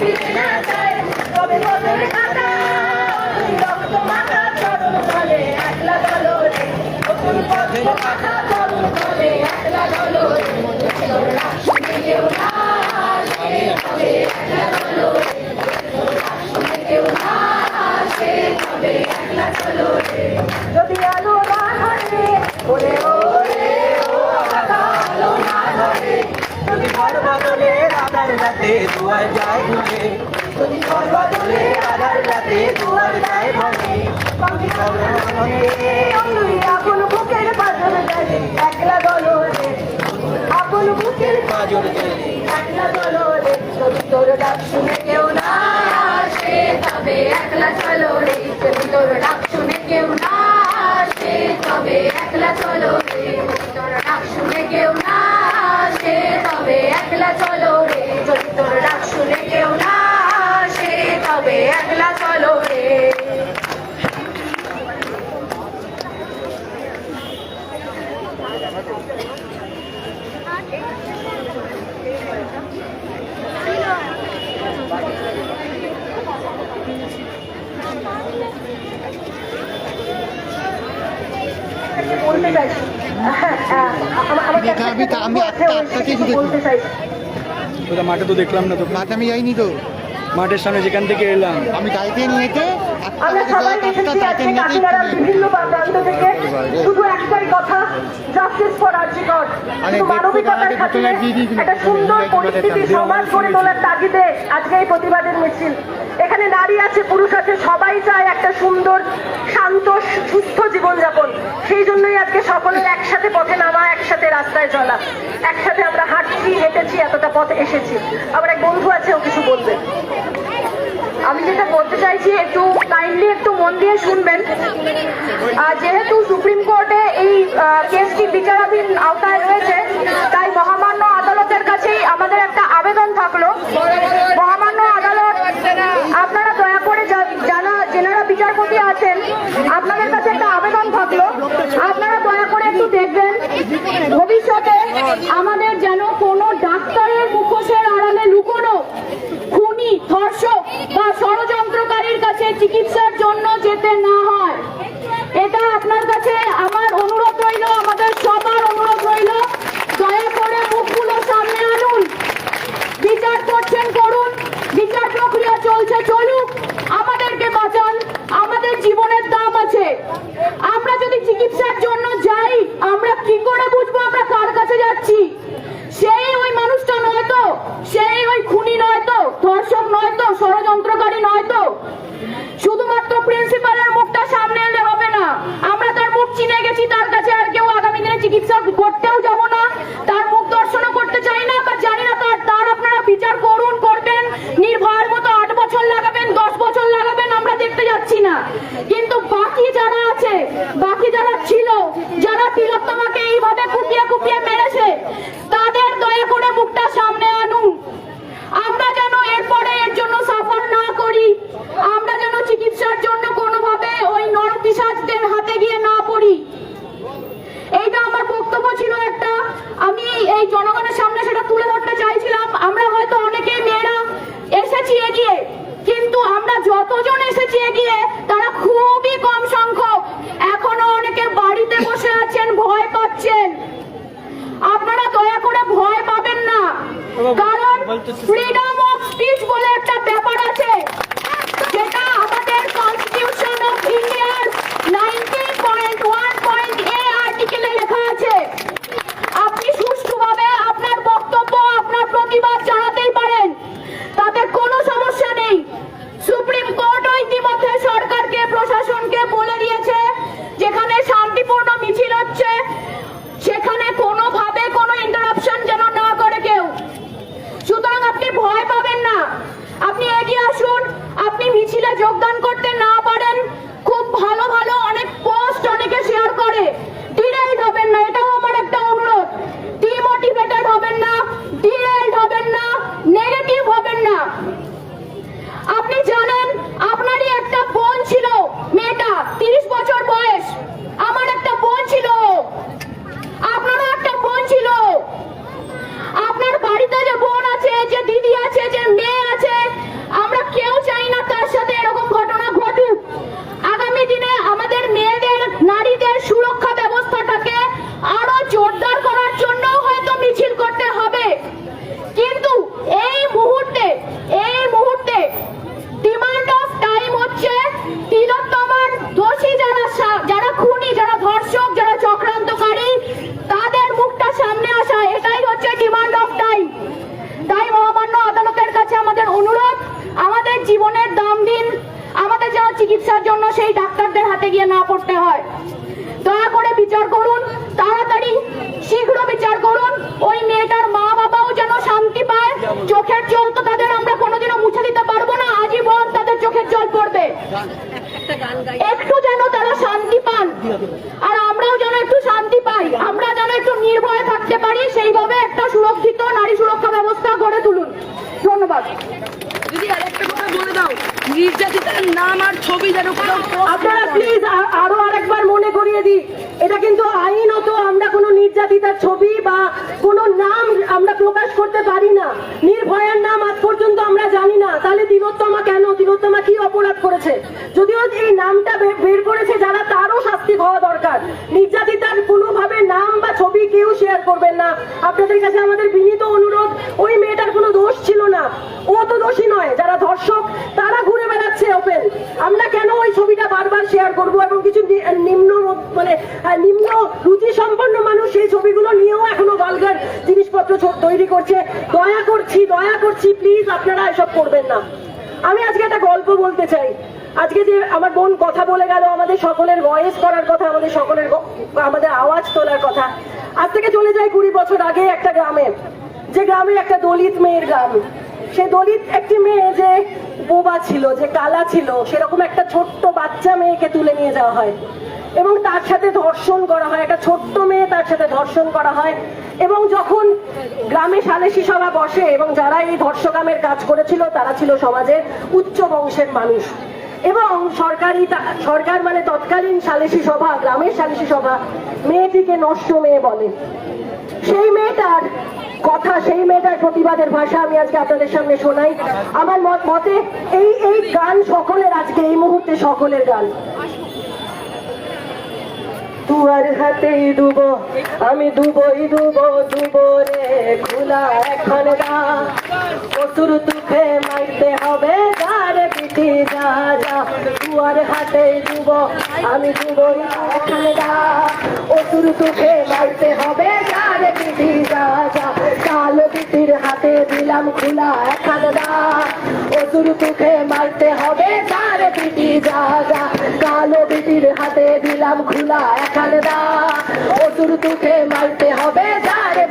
ফিরে না যায় তবে পথের কাটা রক্ত মাখা চরণ তলে একলা চলো নতুন পথের কাটা চরণ তলে একলা চলো রে তোর ডাক শুনে কেউ না আসে তবে একলা চলো রে তোর ডাক শুনে কেউ না আসে তবে একলা চলো যদি আলো না ওরে ওরে ও রাতে দুয়ার যায় ঘুরে। যদি ঘর বদলে আধার রাতে দুয়ার যায় ভরে পাখি চলে তুই আপন বুকের পাথর গেলে একলা দলো রে আপন বুকের পাজর জলে একলা দলো যদি চলো রে যদি তোর ডাক শুনে কেউ না আসে, তবে একলা চলো রে একলা চলো রে হ্যাঁ, হ্যাঁ, আমা- আমি ওই আটটাতেই বলতে চাইছি মাঠে তো দেখলাম না তো মাঠে আমি যাইনি তো মাঠের সামনে যেখান থেকে এলাম। আমি গাড়িতে নিয়ে আমরা সবাই এসেছি আজকে কাকিনাড়ার বিভিন্ন প্রান্ত থেকে শুধু একটাই কথা জাস্টিস ফর আর্জিকর শুধু মানবিকতার খাতিরে। একটা সুন্দর পরিস্থিতি। সমাজ গড়ে তোলার তাগিদে আজকে এই প্রতিবাদের মিছিল। এখানে নারী আছে পুরুষ আছে সবাই চায় একটা সুন্দর শান্ত সুস্থ জীবনযাপন। সেই জন্যই আজকে সকলের একসাথে পথে নামা একসাথে রাস্তায় চলা। একসাথে আমরা হাঁটছি হেঁটেছি এতটা পথ এসেছি। আবার এক বন্ধু আছে ও কিছু বলবে। আমি যেটা বলতে চাইছি, একটু কাইন্ডলি একটু মন দিয়ে শুনবেন। যেহেতু সুপ্রিম কোর্টে এই কেসটি বিচারাধীন আওতায় রয়েছে, তাই মহামান্য আদালতের কাছেই আমাদের একটা আবেদন থাকল। মহামান্য আদালত, আপনারা দয়া করে যারা, যেনারা বিচারপতি আছেন, আপনাদের কাছে একটা আবেদন থাকল। আপনারা দয়া করে একটু দেখবেন। ভবিষ্যতে আমাদের যেন ধর্ষক বা ষড়যন্ত্রকারীর কাছে চিকিৎসার জন্য যেতে না হয়। সেই ডাক্তারদের হাতে গিয়ে না পড়তে হয়। দয়া করে বিচার করুন, তাড়াতাড়ি শীঘ্র বিচার করুন। ওই মেয়েটার মা বাবাও যেন শান্তি পায়। চোখের জল তো তাদের আমরা কোনোদিনও মুছে দিতে পারব না, আজীবন তাদের চোখের জল পড়বে। একটু যেন তারা শান্তি পান, আর আমরাও যেন একটু শান্তি পাই, আমরা যেন একটু নির্ভয়ে থাকতে পারি, সেইভাবে একটা সুরক্ষিত নারী সুরক্ষা ব্যবস্থা গড়ে তুলুন। ধন্যবাদ। দিদি, আরেকটা কথা বলে দাও। নির্যাতিতার নাম ছবি যেন আপনারা। প্লিজ আরও আরেকবার মনে করিয়ে দিই এটা কিন্তু আইনত আমরা কোনো নির্যাতিতার ছবি বা কোনো নাম আমরা প্রকাশ করতে পারি না। নির্ভয়ার নাম আজ পর্যন্ত আমরা জানি না। তাহলে তিলোত্তমা কেন? তিলোত্তমা কি অপরাধ করেছে? যদিও এই নামটা বের করেছে যারা তারও শাস্তি হওয়া দরকার। নির্যাতিতার কোনোভাবে নাম বা ছবি কেউ শেয়ার করবেন না। আপনাদের কাছে আমাদের বিনীত অনুরোধ ওই মেয়েটার কোনো দোষ ছিল না ও তো দোষী নয় যারা ধর্ষক তারা ঘুরে বেড়াচ্ছে ওপেন আমরা কেন ওই ছবিটা বারবার শেয়ার করব এবং কিছু নি- নিম্ন মানে আহ, নিম্ন রুচি সম্পন্ন মানুষ সেই ছবিগুলো নিয়েও এখনও বালগার জিনিসপত্র তৈরি করছে। দয়া করছি দয়া করছি প্লিজ আপনারা এসব করবেন না। আমি আজকে একটা গল্প বলতে চাই। আজকে যে আমার বোন কথা বলে গেল, আমাদের সকলের ভয়েস করার কথা, আমাদের সকলের আমাদের আওয়াজ তোলার কথা। আজ থেকে চলে যায় কুড়ি বছর আগে একটা গ্রামে। যে গ্রামে একটা দলিত মেয়ের গ্রাম। সে দলিত একটি মেয়ে যে বোবা ছিল, যে কালা ছিল, সেরকম একটা ছোট্ট বাচ্চা মেয়েকে তুলে নিয়ে যাওয়া হয়। এবং তার সাথে ধর্ষণ করা হয়। একটা ছোট্ট মেয়ে তার সাথে ধর্ষণ করা হয়। এবং যখন গ্রামে সালেসি সভা বসে এবং যারা এই ধর্ষকামের কাজ করেছিল, তারা ছিল সমাজের উচ্চ বংশের মানুষ। এবং সরকারি সরকার মানে তৎকালীন সালিসি সভা, গ্রামের সালিসি সভা, মেয়েটিকে নষ্ট মেয়ে বলে। সেই মেয়েটার কথা, সেই মেয়েটার প্রতিবাদের ভাষা আমি আজকে আপনাদের সামনে শোনাই। আমার মতে এই এই গান সকলের আজকে, এই মুহূর্তে সকলের গান। তুয়ার হাতেই ডুব, আমি ডুবই ডুব ডুব রে খোলা এখন অসুর তুখে মাইতে হবে যা যা। তুয়ার ডুব, আমি ডুবই এখন অসুর মাইতে হবে, যারে পিটি যা যা। কালো পিটির হাতে দিলাম খোলা এখন অসুর তুখে মারতে দিলাম খোলা এখানে দা অসুর তুখে মারতে হবে, যারে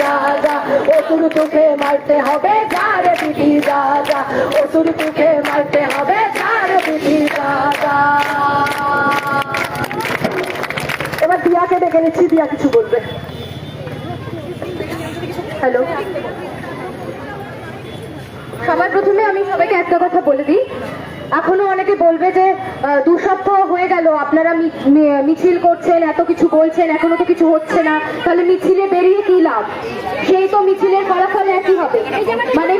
যা যা অসুর তুখে মারতে হবে, যারে যা যা অসুর তুখে মারতে হবে, যারে যা যা এবার দিয়াকে ডেকে নিচ্ছি, দিয়া কিছু বলবে। হ্যালো। সবার প্রথমে আমি সবাইকে একটা কথা বলে দিই। এখনও অনেকে বলবে যে দু সপ্তাহ হয়ে গেল আপনারা মিছিল করছেন এত কিছু বলছেন এখনও তো কিছু হচ্ছে না তাহলে মিছিলে বেরিয়ে কি লাভ? সেই তো মিছিলের ফলাফল একই হবে। মানে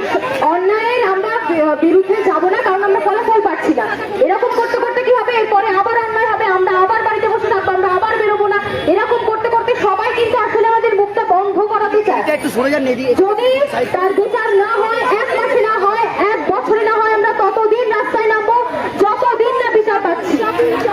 অন্যায়ের আমরা বিরুদ্ধে যাব না কারণ আমরা ফলাফল পাচ্ছি না। এরকম করতে করতে কি হবে? এরপরে আবার অন্যায় হবে আমরা আবার বাড়িতে বসে থাকব আমরা আবার বেরোবো না। এরকম করতে করতে সবাই কিন্তু আসলে আমাদের মুখটা বন্ধ করাতে চায়। যদি তার বিচার না হয় এক মাসে না হয় এক বছরে না হয় আমরা ততদিন রাস্তায় নামবো যতদিন না বিচার পাচ্ছি আপনারা